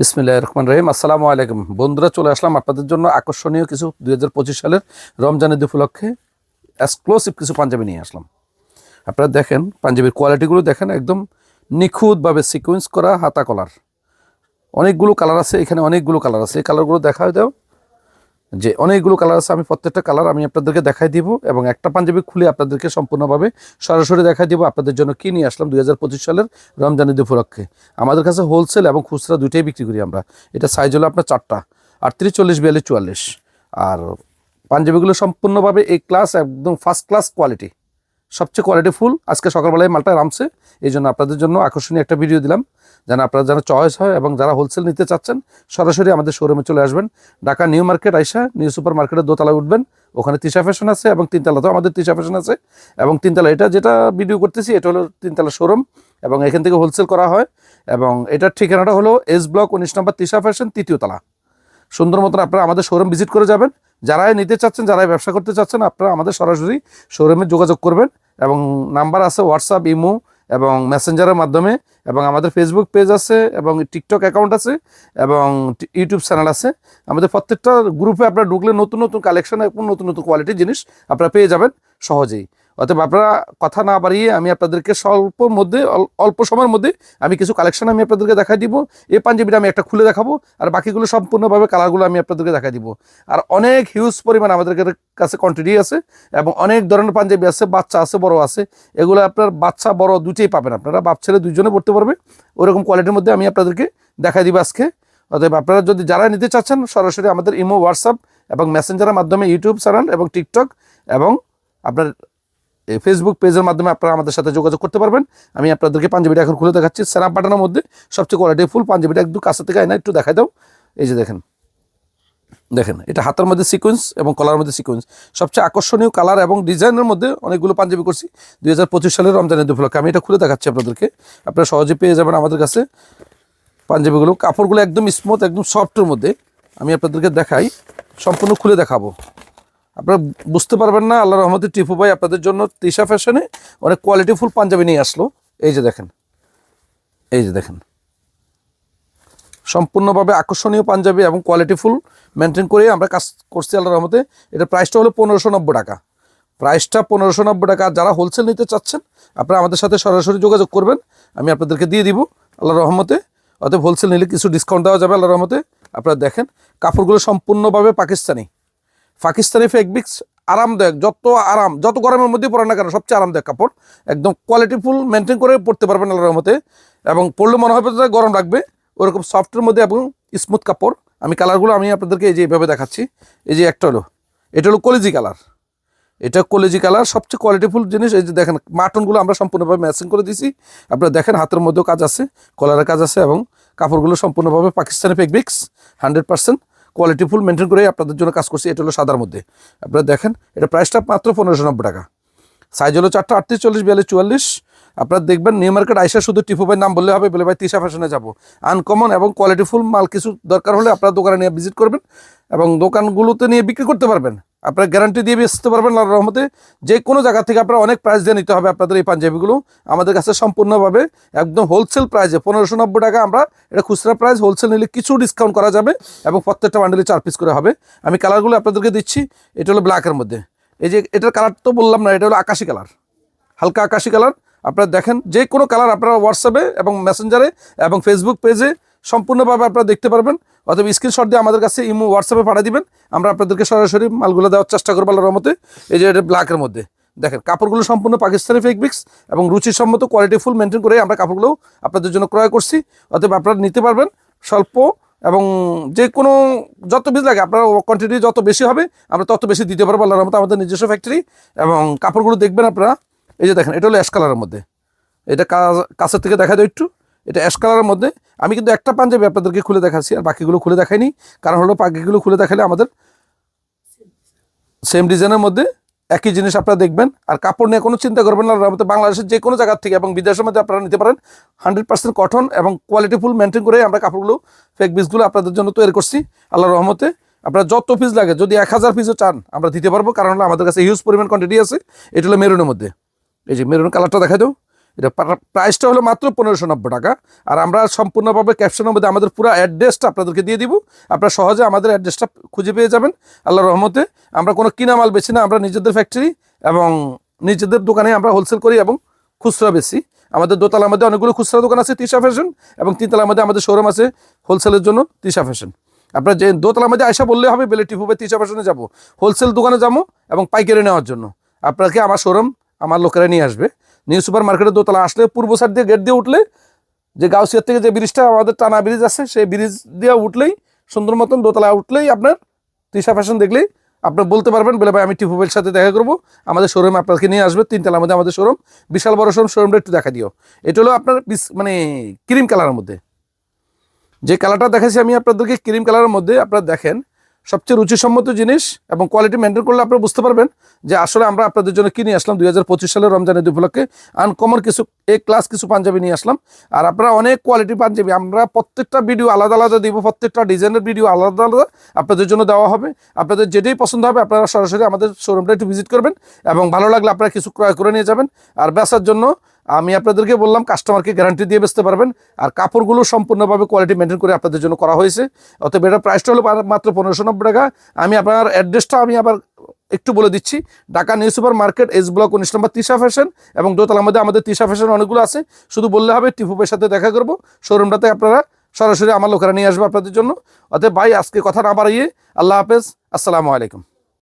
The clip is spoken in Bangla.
বিসমিল্লাহ রহমান রহিম। আসসালামু আলাইকুম। বন্ধুরা, চলে আসলাম আপনাদের জন্য আকর্ষণীয় কিছু দুই হাজার পঁচিশ সালের রমজানের উপলক্ষে এক্সক্লুসিভ কিছু পাঞ্জাবি নিয়ে আসলাম। আপনারা দেখেন, পাঞ্জাবির কোয়ালিটিগুলো দেখেন, একদম নিখুঁতভাবে সিকোয়েন্স করা হাতা কলার অনেকগুলো কালার আছে, এখানে অনেকগুলো কালার আছে। এই কালারগুলো দেখা দাও। যে অনেকগুলো কালার আছে, আমি প্রত্যেকটা কালার আমি আপনাদেরকে দেখাই দিব এবং একটা পাঞ্জাবি খুলে আপনাদেরকে সম্পূর্ণভাবে সরাসরি দেখাই দিব, আপনাদের জন্য কী নিয়ে আসলাম দু হাজার পঁচিশ সালের রমজান ঈদ উপলক্ষে। আমাদের কাছে হোলসেল এবং খুচরা দুইটাই বিক্রি করি আমরা। এটা সাইজ হলো আপনার চারটা, আটত্রিশ, চল্লিশ, বিয়াল্লিশ, চুয়াল্লিশ। আর পাঞ্জাবিগুলো সম্পূর্ণভাবে এই ক্লাস একদম ফার্স্ট ক্লাস কোয়ালিটি সবচেয়ে কোয়ালিটি ফুল। আজকে সকালবেলায় মালটা নামছে, এই জন্য আপনাদের জন্য আকর্ষণীয় একটা ভিডিও দিলাম। যেন আপনারা যেন চয়েস হয় এবং যারা হোলসেল নিতে চাচ্ছেন, সরাসরি আমাদের শোরুমে চলে আসবেন। ঢাকা নিউ মার্কেট আইসা নিউ সুপার মার্কেটের দোতলায় উঠবেন। ওখানে তিশা ফ্যাশন আছে এবং তিনতলাতেও আমাদের তিশা ফ্যাশন আছে। এবং তিনতলা, এটা যেটা ভিডিও করতেছি, এটা হলো তিনতলা শোরুম এবং এখান থেকে হোলসেল করা হয়। এবং এটার ঠিকানাটা হলো এস ব্লক উনিশ নম্বর তিশা ফ্যাশন তৃতীয় তলা। সুন্দর মতন আপনারা আমাদের শোরুম ভিজিট করে যাবেন। যারাই নিতে চাচ্ছেন, যারাই ব্যবসা করতে চাচ্ছেন, আপনারা আমাদের সরাসরি শোরুমে যোগাযোগ করবেন। এবং নাম্বার আছে হোয়াটসঅ্যাপ ইমো এবং মেসেঞ্জারের মাধ্যমে এবং আমাদের ফেসবুক পেজ আছে এবং টিকটক অ্যাকাউন্ট আছে এবং ইউটিউব চ্যানেল আছে। আমাদের প্রত্যেকটা গ্রুপে আপনারা ঢুকলে নতুন নতুন কালেকশন এবং নতুন নতুন কোয়ালিটির জিনিস আপনারা পেয়ে যাবেন সহজেই। অতএব আপনারা কথা না বাড়িয়ে আমি আপনাদেরকে স্বল্প মধ্যে, অল- অল্প সময়ের মধ্যে আমি কিছু কালেকশন আমি আপনাদেরকে দেখাই দিব। এই পাঞ্জাবিটা আমি একটা খুলে দেখাবো আর বাকিগুলো সম্পূর্ণভাবে কালারগুলো আমি আপনাদেরকে দেখাই দিব। আর অনেক হিউজ পরিমাণ আমাদের কাছে কোয়ান্টিটি আছে এবং অনেক ধরনের পাঞ্জাবি আছে, বাচ্চা আছে, বড় আছে। এগুলো আপনার বাচ্চা, বড় দুটোই পাবেন আপনারা, বাপ ছেলে দুইজনে পড়তে পারবে। ওরকম কোয়ালিটির মধ্যে আমি আপনাদেরকে দেখাই দিব আজকে। অতএব আপনারা যদি যারা নিতে চাচ্ছেন, সরাসরি আমাদের ইমো হোয়াটসঅ্যাপ এবং মেসেঞ্জারের মাধ্যমে ইউটিউব চ্যানেল এবং টিকটক এবং আপনার ফেসবুক পেজের মাধ্যমে আপনারা আমাদের সাথে যোগাযোগ করতে পারবেন। আমি আপনাদেরকে পাঞ্জাবিটা এখন খুলে দেখাচ্ছি। স্যানাপ বাটানোর মধ্যে সবচেয়ে কোয়ালিটি ফুল পাঞ্জাবিটা একটু কাছে থেকে আয়না একটু দেখাই দাও। এই যে দেখেন। দেখেন, এটা হাতের মধ্যে সিকোয়েন্স এবং কলার মধ্যে সিকোয়েন্স সবচেয়ে আকর্ষণীয় কালার এবং ডিজাইনের মধ্যে অনেকগুলো পাঞ্জাবি করছি। দুই হাজার পঁচিশ সালের রমজানের উপলক্ষে আমি এটা খুলে দেখাচ্ছি আপনাদেরকে। আপনারা সহজে পেয়ে যাবেন আমাদের কাছে পাঞ্জাবিগুলো। কাপড়গুলো একদম স্মুথ একদম সফটের মধ্যে। আমি আপনাদেরকে দেখাই। সম্পূর্ণ খুলে দেখাবো। আপনারা বুঝতে পারবেন না আল্লাহ রহমতের টিপু ভাই আপনাদের জন্য তিশা ফ্যাশনে অনেক কোয়ালিটিফুল পাঞ্জাবি নিয়ে আসলো। এই যে দেখেন, এই যে দেখেন। সম্পূর্ণভাবে আকর্ষণীয় পাঞ্জাবি এবং কোয়ালিটিফুল মেনটেন করে আমরা কাজ করছি আল্লাহ রহমতে। এটা প্রাইসটা হলো পনেরোশো নব্বই টাকা। প্রাইসটা পনেরোশো নব্বই টাকা। যারা হোলসেল নিতে চাচ্ছেন, আপনারা আমাদের সাথে সরাসরি যোগাযোগ করবেন। আমি আপনাদেরকে দিয়ে দিব আল্লাহ রহমতে। অতএব হোলসেল নিলে কিছু ডিসকাউন্ট দেওয়া যাবে আল্লাহ রহমতে। আপনারা দেখেন, কাপড়গুলো সম্পূর্ণভাবে পাকিস্তানি। পাকিস্তানি ফেকবিক্স আরামদায়ক, যত আরাম, যত গরমের মধ্যে পড়েন না কেন, সবচেয়ে আরামদায়ক কাপড়। একদম কোয়ালিটিফুল মেনটেন করে পড়তে পারবেন আল্লাহর রহমতে। এবং পড়লে মনে হবে গরম রাখবে ওরকম সফটের মধ্যে এবং স্মুথ কাপড়। আমি কালারগুলো আমি আপনাদেরকে এই যে এইভাবে দেখাচ্ছি। এই যে একটা হলো, এটা হলো কলেজি কালার এটা কলেজি কালার সবচেয়ে কোয়ালিটিফুল জিনিস, এই যে দেখেন মাটনগুলো আমরা সম্পূর্ণভাবে ম্যাচিং করে দিয়েছি। আপনারা দেখেন, হাতের মধ্যেও কাজ আছে কলারের কাজ আছে এবং কাপড়গুলো সম্পূর্ণভাবে পাকিস্তানি ফেকবিক্স হান্ড্রেড পার্সেন্ট কোয়ালিটিফুল মেনটেন করে আপনাদের জন্য কাজ করছি। এটা হলো সাদার মধ্যে। আপনারা দেখেন, এটা প্রাইসটা মাত্র পনেরোশো নব্বই টাকা। সাইজ হলো চারটা, আটত্রিশ, চল্লিশ, বিয়াল্লিশ, চুয়াল্লিশ। আপনারা দেখবেন নিউ মার্কেট আইসা শুধু টিপু ভাই নাম বললে হবে, বলে ভাই তিশা ফ্যাশনে যাব। আনকমন এবং কোয়ালিটিফুল মাল কিছু দরকার হলে আপনারা দোকানে নিয়ে ভিজিট করবেন এবং দোকানগুলোতে নিয়ে বিক্রি করতে পারবেন। আপনারা গ্যারান্টি দিয়ে বেচতে পারবেন আল্লাহর রহমতে। যে কোনো জায়গা থেকে আপনারা অনেক প্রাইস দিয়ে নিতে হবে আপনাদের এই পাঞ্জাবিগুলো। আমাদের কাছে সম্পূর্ণভাবে একদম হোলসেল প্রাইসে পনেরোশো নব্বই টাকা আমরা এটা খুচরা প্রাইস হোলসেল নিলে কিছু ডিসকাউন্ট করা যাবে এবং প্রত্যেকটা বান্ডেলে চার পিস করে হবে। আমি কালারগুলো আপনাদেরকে দিচ্ছি, এটা হলো ব্ল্যাকের মধ্যে। এই যে এটার কালার তো বললাম না, এটা হলো আকাশি কালার হালকা আকাশি কালার আপনারা দেখেন, যে কোনো কালার আপনারা হোয়াটসঅ্যাপে এবং মেসেঞ্জারে এবং ফেসবুক পেজে সম্পূর্ণভাবে আপনারা দেখতে পারবেন। অথবা স্ক্রিনশট দিয়ে আমাদের কাছে ইমো হোয়াটসঅ্যাপে পাঠিয়ে দিবেন। আমরা আপনাদেরকে সরাসরি মালগুলো দেওয়ার চেষ্টা করব আল্লাহর রহমতে। এই যে এটা ব্ল্যাকের মধ্যে। দেখেন, কাপড়গুলো সম্পূর্ণ পাকিস্তানি ফেকবিক্স এবং রুচিসম্মত কোয়ালিটি ফুল মেনটেন করে আমরা কাপড়গুলো আপনাদের জন্য ক্রয় করছি। অতএব আপনারা নিতে পারবেন স্বল্প এবং যে কোনো যত বেশি লাগে, আপনার কোয়ান্টিটি যত বেশি হবে, আমরা তত বেশি দিতে পারব আল্লাহর রহমতে আমাদের নিজস্ব ফ্যাক্টরি এবং কাপড়গুলো দেখবেন আপনারা, এই যে দেখেন, এটা হলো অ্যাশ কালারের মধ্যে। এটা কাছের থেকে দেখা যায় একটু। এটা অ্যাশ কালারের মধ্যে। আমি কিন্তু একটা পাঞ্জাবি আপনাদেরকে খুলে দেখাচ্ছি, আর বাকিগুলো খুলে দেখাইনি। কারণ হলো বাকিগুলো খুলে দেখালে আমাদের সেম ডিজাইনের মধ্যে একই জিনিস আপনারা দেখবেন। আর কাপড় নিয়ে কোনো চিন্তা করবেন না আমাদের বাংলাদেশের যে কোনো জায়গার থেকে এবং বিদেশের মধ্যে আপনারা নিতে পারেন। হান্ড্রেড পার্সেন্ট কটন এবং কোয়ালিটিফুল মেনটেন করে আমরা কাপড়গুলো ফেক পিসগুলো আপনাদের জন্য তৈরি করছি, আল্লাহর রহমতে। আপনার যত পিস লাগে, যদি এক হাজার পিসও চান, আমরা দিতে পারব। কারণ হলো আমাদের কাছে হিউজ পরিমাণ কোয়ান্টিটি আছে। এটা হলো মেরুনের মধ্যে। এই যে মেরুন কালারটা দেখা দাও। এটা প্রাইসটা হলো মাত্র পনেরোশো নব্বই টাকা। আর আমরা সম্পূর্ণভাবে ক্যাপশনের মধ্যে আমাদের পুরো অ্যাড্রেসটা আপনাদেরকে দিয়ে দিব। আপনারা সহজে আমাদের অ্যাড্রেসটা খুঁজে পেয়ে যাবেন। আল্লাহর রহমতে আমরা কোনো কিনা মাল বেছি না, আমরা নিজেদের ফ্যাক্টরি এবং নিজেদের দোকানে আমরা হোলসেল করি এবং খুচরা বেশি আমাদের দোতলার মধ্যে অনেকগুলো খুচরা দোকান আছে, তিশা ফ্যাশন এবং তিনতলার মধ্যে আমাদের শোরুম আছে হোলসেলের জন্য তিশা ফ্যাশন আপনার যে দোতলার মধ্যে আয়সা বললে হবে, বেলে টিপুবে তিশা ফ্যাশনে যাব। হোলসেল দোকানে যাব এবং পাইকারি নেওয়ার জন্য। আপনাকে আমার শোরুম আমার লোকেরা নিয়ে আসবে। নিউ সুপার মার্কেটের দোতলা, আসলে পূর্ব সাইড দিয়ে গেট দিয়ে উঠলে, যে গাউসিয়ার থেকে যে ব্রিজটা আমাদের টানা ব্রিজ আছে, সেই ব্রিজ দিয়ে উঠলেই, সুন্দর মতন দোতলা উঠলেই আপনার তিশা ফ্যাশন দেখলেই আপনি বলতে পারবেন, বলে, ভাই, আমি টিপুবের সাথে দেখা করব, আমাদের শোরুমে আপনাকে নিয়ে আসবে তিনতলার মধ্যে আমাদের শোরুম বিশাল বড় শোরুম শোরুমটা একটু দেখা দিও। এটা হলো আপনার মানে ক্রিম কালারের মধ্যে। যে কালারটা দেখাচ্ছি আমি আপনাদেরকে ক্রিম কালারের মধ্যে আপনারা দেখেন সবচেয়ে রুচিসম্মত জিনিস এবং কোয়ালিটি মেনটেন করলে আপনারা বুঝতে পারবেন যে আসলে আমরা আপনাদের জন্য কিনে আসলাম, দুই হাজার পঁচিশ সালের রমজানের ঈদ উপলক্ষে আনকমন কিছু, এ ক্লাস কিছু পাঞ্জাবি নিয়ে আসলাম। আর আপনারা অনেক কোয়ালিটি পাঞ্জাবি, আমরা প্রত্যেকটা ভিডিও আলাদা আলাদা দিব, প্রত্যেকটা ডিজাইনের ভিডিও আলাদা আলাদা আপনাদের জন্য দেওয়া হবে। আপনাদের যেটাই পছন্দ হবে, আপনারা সরাসরি আমাদের শোরুমটা একটু ভিজিট করবেন এবং ভালো লাগলে আপনারা কিছু ক্রয় করে নিয়ে যাবেন। আর বেচার জন্য আমি আপনাদেরকে বললাম কাস্টমারকে গ্যারান্টি দিয়ে বেচতে পারবেন। আর কাপড়গুলো সম্পূর্ণভাবে কোয়ালিটি মেনটেন করে আপনাদের জন্য করা হয়েছে। অতএব এটার প্রাইসটা হলো মাত্র পনেরোশো নব্বই টাকা। আমি আপনার অ্যাড্রেসটা আমি আবার একটু বলে দিচ্ছি। Dhaka new super market S block উনিশ নম্বর তিশা ফ্যাশন এবং দোতলার মধ্যে আমাদের তিশা ফ্যাশন অনেকগুলো আছে। শুধু বললে হবে, টিপুপের সাথে দেখা করব। শোরুমটাতে আপনারা সরাসরি আমার লোকেরা নিয়ে আসবে আপনাদের জন্য। অতএব ভাই, আজকে কথা না বাড়িয়ে আল্লাহ হাফেজ। আসসালামু আলাইকুম।